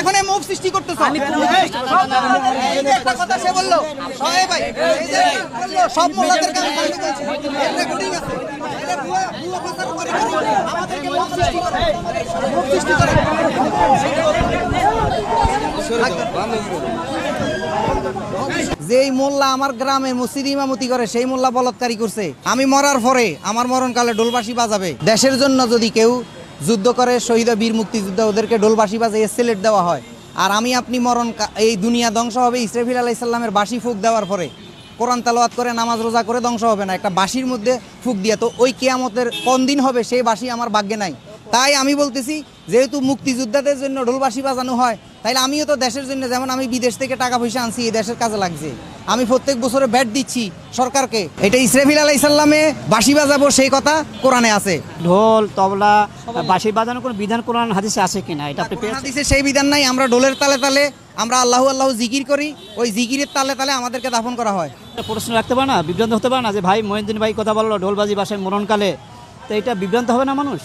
এখন মুখ সৃষ্টি করতেছো। যে কথা সে বলল। ভাই এই যে সব মোল্লাদেরকে আমি ফাঁসি বলছি এর রেকর্ডিং আছে। এটা ভুয়া ভুয়া প্রচার করে। করে আমাদেরকে মুখ সৃষ্টি করে। মুখ সৃষ্টি করে। যেই মোল্লা আমার গ্রামে মসজিদ ইমামতি করে সেই মোল্লা বলৎকারী করছে আমি মরার পরে আমার মরণকালে ডোলবাসী বাজাবে। দেশের জন্য যদি কেউ যুদ্ধ করে শহীদ বীর মুক্তিযুদ্ধ, ওদেরকে ডোলবাসী বাজিয়ে সিলেট দেওয়া হয়। আর আমি আপনি মরণ এই দুনিয়া ধ্বংস হবে ইসরাফিল আলাইসাল্লামের বাসি ফুক দেওয়ার পরে। কোরআন তালাওয়াত করে, নামাজ রোজা করে ধ্বংস হবে না, একটা বাসির মধ্যে ফুক দিয়া। তো ওই কেয়ামতের কোন দিন হবে সেই বাসি আমার ভাগ্যে নাই। তাই আমি বলতেছি, যেহেতু মুক্তিযোদ্ধাদের জন্য ঢোলবাসি বাজানো হয়, তাইলে আমিও তো দেশের জন্য, যেমন আমি বিদেশ থেকে টাকা পয়সা আনছি, এই দেশের কাজে লাগছে। আমি প্রত্যেক বছরে ব্যাট দিচ্ছি সরকারকে। এটা ইসরাফিল আলাই সাল্লামে বাসি বাজাবো সেই কথা কোরআনে আছে। ঢোল তবলা বাঁশি বাজানোর কোনো বিধান কোরআন হাদিসে আছে কিনা? এটা হাদিসে সেই বিধান নাই আমরা ডোলের তালে তালে আমরা আল্লাহ আল্লাহ জিকির করি ওই জিকিরের তালে তালে আমাদেরকে দাফন করা হয়। প্রশ্ন রাখতে পারে না বিভ্রান্ত হতে পারে না যে ভাই মহিউদ্দিন ভাই কথা বলল ঢোলবাজি বাসায় মরণকালে। তো এটা বিভ্রান্ত হবে না মানুষ?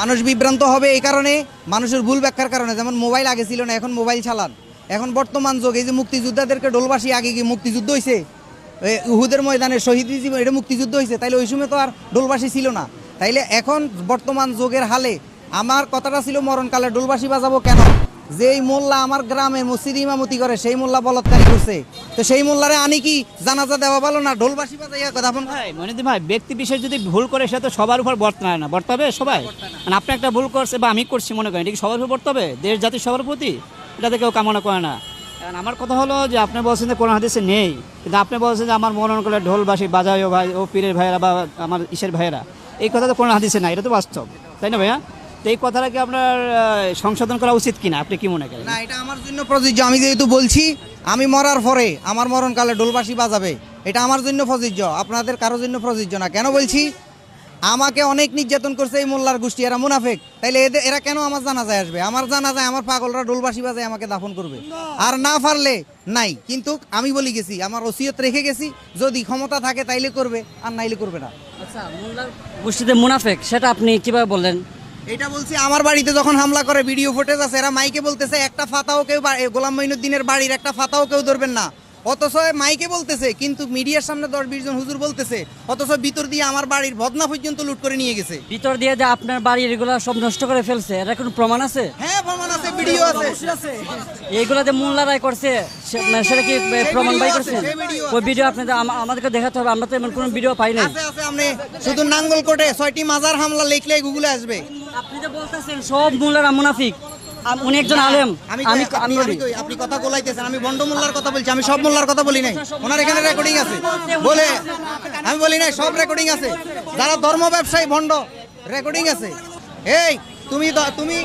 মানুষ বিভ্রান্ত হবে এই কারণে মানুষের ভুল ব্যাখ্যার কারণে যেমন মোবাইল আগে ছিল না এখন মোবাইল চালান। এখন বর্তমান যুগ এই যে মুক্তিযোদ্ধাদেরকে ডোলবাসী আগে কি মুক্তিযুদ্ধ হয়েছে উহুদের ময়দানে শহীদ জীবন এটা মুক্তিযুদ্ধ হয়েছে তাইলে ওই সময় তো আর ডোলবাসী ছিল না। তাইলে এখন বর্তমান যুগের হালে আমার কথাটা ছিল মরণকালে ডোলবাসী বাজাবো কেন? যেই মোল্লা আমার গ্রামে মসজিদ ইমামতি করে সেই মোল্লা বলৎকারী করছে। তো সেই মোল্লারে আনি কি জানাজা দেওয়া ভালো না? ডোলবাসী বাজাইয়া দাফন ভাই মহিউদ্দিন ভাই ব্যক্তি বিশেষ যদি ভুল করে সেটা তো সবার উপর বর্তায় না। বর্তাবে সবাই? মানে আপনি একটা ভুল করছে বা আমি করছি মনে করেন এটা কি সবার উপর বর্তাবে? দেশ জাতি সবার প্রতি? এটা তো কেউ কামনা করে না। এখন আমার কথা হলো যে আপনি বলছেন যে কোরআন হাদিসে নেই। কিন্তু আপনি বলছেন যে আমার মরণ করে ঢোল বাসি বাজায় ও ভাই, ও পীরের ভাইয়েরা বা আমার ইসের ভাইয়েরা, এই কথা তো কোরআন হাদিসে না এটা তো বাস্তব। তাই না ভাইয়া? তো এই কথাটা কি আপনার সংশোধন করা উচিত কিনা? আপনি কি মনে করেন? না, এটা আমার জন্য প্রযোজ্য। আমি যেহেতু বলছি, আমি মরার পরে আমার মরণকালে ডোলবাসী বাজাবে। এটা আমার জন্য প্রযোজ্য, আপনাদের কারোর জন্য প্রযোজ্য না। কেন বলছি? আমাকে অনেক নির্যাতন করছে এই মোল্লার গোষ্ঠী এরা মুনাফেক। তাইলে এদের এরা কেন আমার জানাজায় আসবে? আমার জানাজায় আমার পাগলরা ডোলবাসী বাজায় আমাকে দাফন করবে। আর না পারলে নাই। কিন্তু আমি বলি গেছি আমার ওসিয়ত রেখে গেছি যদি ক্ষমতা থাকে তাইলে করবে আর নাইলে করবে না। আচ্ছা মোল্লার গোষ্ঠীতে মুনাফেক সেটা আপনি কীভাবে বললেন? এটা বলছি আমার বাড়িতে যখন হামলা করে ভিডিও ফুটেজ আছে এরা মাইকে বলতেছে একটা ফাতাও কেউ গোলাম মঈনুদ্দিনের বাড়ির একটা ফাতাও কেউ ধরবেন না। অথচ মাইকে বলতেছে কিন্তু মিডিয়ার সামনে দশ বিশ জন হুজুর বলতেছে অথচ ভিতর দিয়ে আমার বাড়ির ভদনা পর্যন্ত লুট করে নিয়ে গেছে। ভিতর দিয়ে যে আপনার বাড়ির এগুলো সব নষ্ট করে ফেলছে এটা কোনো প্রমাণ আছে? হ্যাঁ প্রমাণ আছে ভিডিও আছে। এইগুলো যে মোল্লারাই করছে মানে সেটা কি প্রমাণ বাই ভিডিও ওই ভিডিও আপনাদের আমাদেরকে দেখাতে হবে আমরা তো এমন কোনো ভিডিও পাই নাই। আছে আছে আপনি শুধু নাঙ্গল কোটে ছয়টি মাজার হামলা লিখলে গুগলে আসবে। আপনি যে বলতেছেন সব মোল্লারা মুনাফিক। উনি একজন আলেম। আমি আমি আপনি- কথা বলাইতেছেন আমি বন্ড মোল্লার কথা বলছি আমি সব মোল্লার কথা বলি নাই। ওনার এখানে রেকর্ডিং আছে। বলে আমি বলি নাই সব রেকর্ডিং আছে। যারা ধর্ম ব্যবসায়ী ভণ্ড রেকর্ডিং আছে। এই তুমি তুমি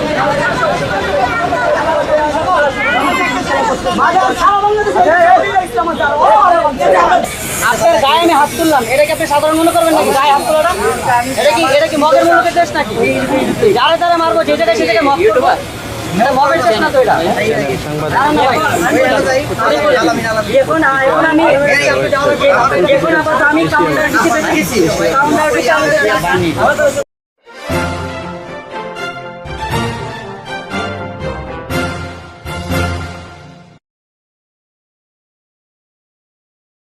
তুললাম এটা কি আপনি সাধারণ মনে করবেন নাকি? গায়ে হাত তোলাটা? এটা কি এটা কি মগের মুলুকের দেশ নাকি? যারা যারা মারবো, যে জায়গায় সে জায়গায় মগ এখন আমি